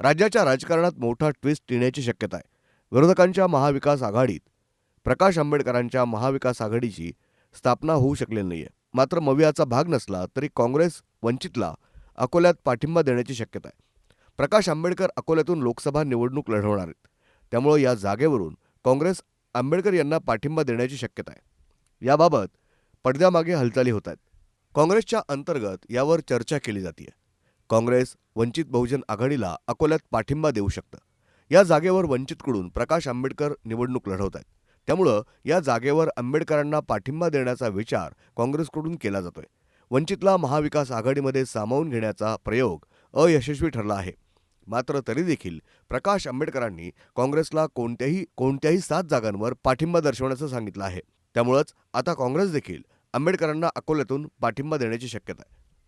राज्याच्या राजकारणात मोठा ट्विस्ट येण्याची शक्यता आहे. विरोधकांच्या महाविकास आघाडीत प्रकाश आंबेडकरांच्या महाविकास आघाडीची स्थापना होऊ शकलेली नाहीये. मात्र मवियाचा भाग नसला तरी काँग्रेस वंचितला अकोल्यात पाठिंबा देण्याची शक्यता आहे. प्रकाश आंबेडकर अकोल्यातून लोकसभा निवडणूक लढवणार आहेत. त्यामुळं या जागेवरून काँग्रेस आंबेडकर यांना पाठिंबा देण्याची शक्यता आहे. याबाबत पडद्यामागे हालचाली होत आहेत. काँग्रेसच्या अंतर्गत यावर चर्चा केली जाते काँग्रेस वंचित बहुजन आघाडीला अकोल्यात पाठिंबा देऊ शकतं. या जागेवर वंचितकडून प्रकाश आंबेडकर निवडणूक लढवत आहेत त्यामुळं या जागेवर आंबेडकरांना पाठिंबा देण्याचा विचार काँग्रेसकडून केला जातोय. वंचितला महाविकास आघाडीमध्ये सामावून घेण्याचा प्रयोग अयशस्वी ठरला आहे. मात्र तरी देखील प्रकाश आंबेडकरांनी काँग्रेसला कोणत्याही कोणत्याही सात जागांवर पाठिंबा दर्शवण्याचं सांगितलं आहे. त्यामुळंच आता काँग्रेस देखील आंबेडकरांना अकोल्यातून पाठिंबा देण्याची शक्यता आहे.